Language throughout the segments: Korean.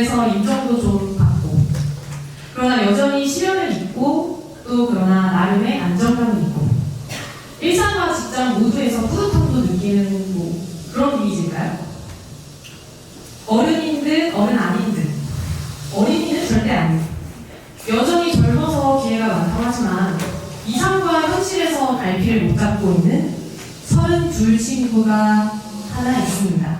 그래서 인정도 좀 받고 그러나 여전히 시련은 있고 또 그러나 나름의 안정감은 있고 일상과 직장 모두에서 뿌듯함도 느끼는 뭐 그런 이미지인가요? 어른인 듯 어른 아닌 듯 어린이는 절대 아니고 여전히 젊어서 기회가 많다고 하지만 이상과 현실에서 갈피를 못 잡고 있는 서른둘 친구가 하나 있습니다.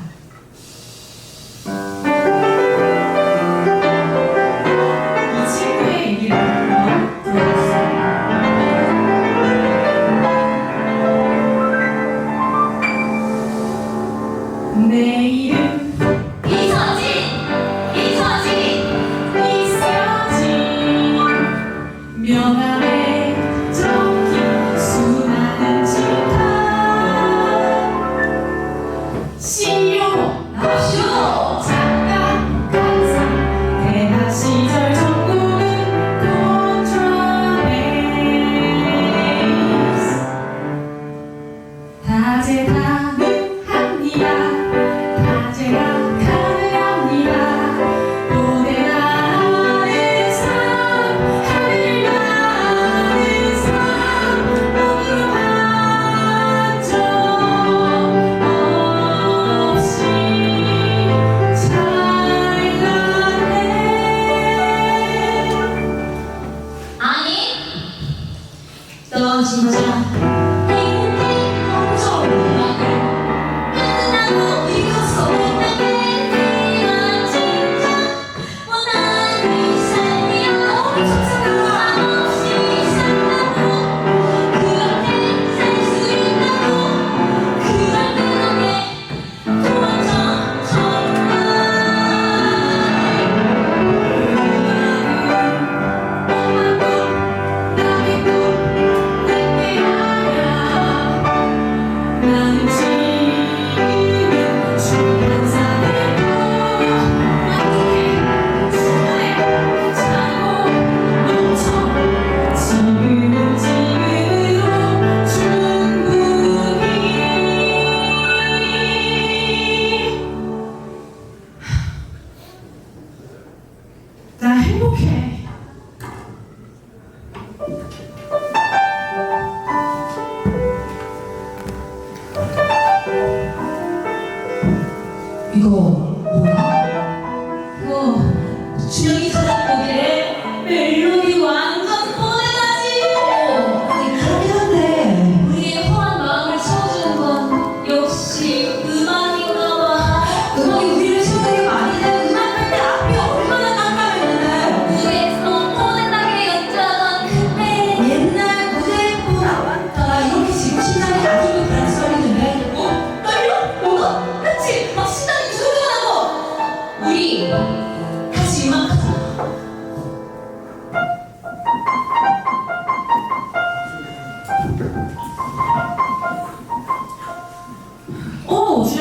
나행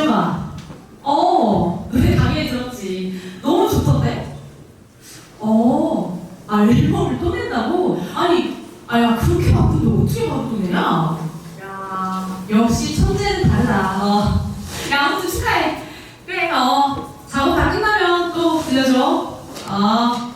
설마. 어, 내 강의에 들었지. 너무 좋던데? 어, 앨범을 또 낸다고? 아니, 아야, 그렇게 바쁜데 어떻게 바쁘냐? 야, 역시 천재는 다르다. 어. 야, 아무튼 축하해. 그래, 어, 작업 다 끝나면 또 들려줘. 어.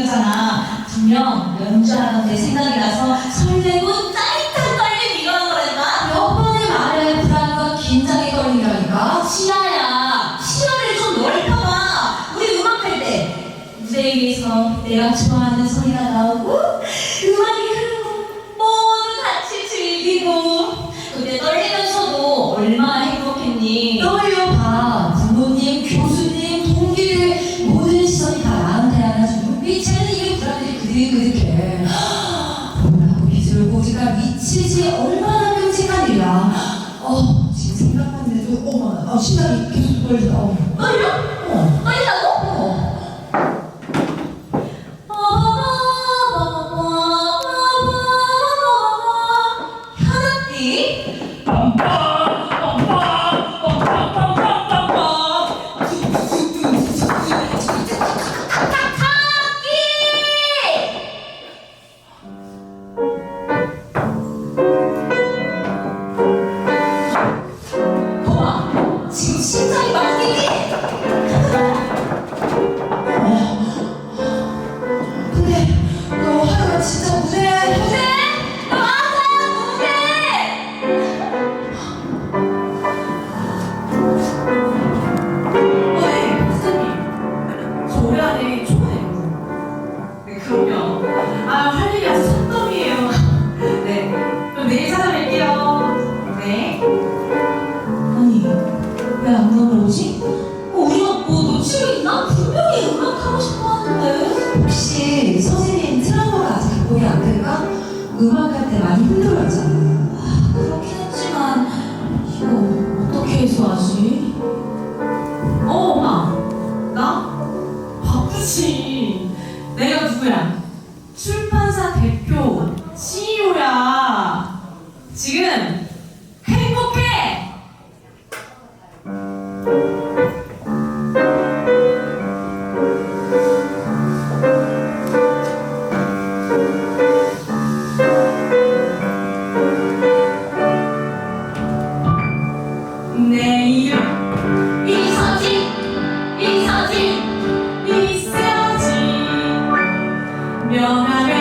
민망이었잖아. 분명 연주하던 내 생각이 나서 설레고 짜릿한 떨림 일어난 거랬다. 몇 번을 말해 불안과 긴장이 걸리라니까. 시야야, 시야를 좀 넓혀봐. 우리 음악할 때 무대 위에서 내가 좋아하는 소리가 나오고 음악이 흐르고 모두 같이 즐기고 그때 떨리면서도 얼마나 행복했니? 떠올려봐 부모님, 교수 어머 어, 계속 떨리다 어. 떨려? 어 떨린다 내일 찾아뵐게요. 네. 아니 왜안 넘어오지? 어, 우리가 뭐 놓치고 있나? 분명히 음악 하고 싶어 하는데 혹시 서진이 트라우마가 아직 극복이 안 될까? 음악할 때 많이 힘들었잖아. 명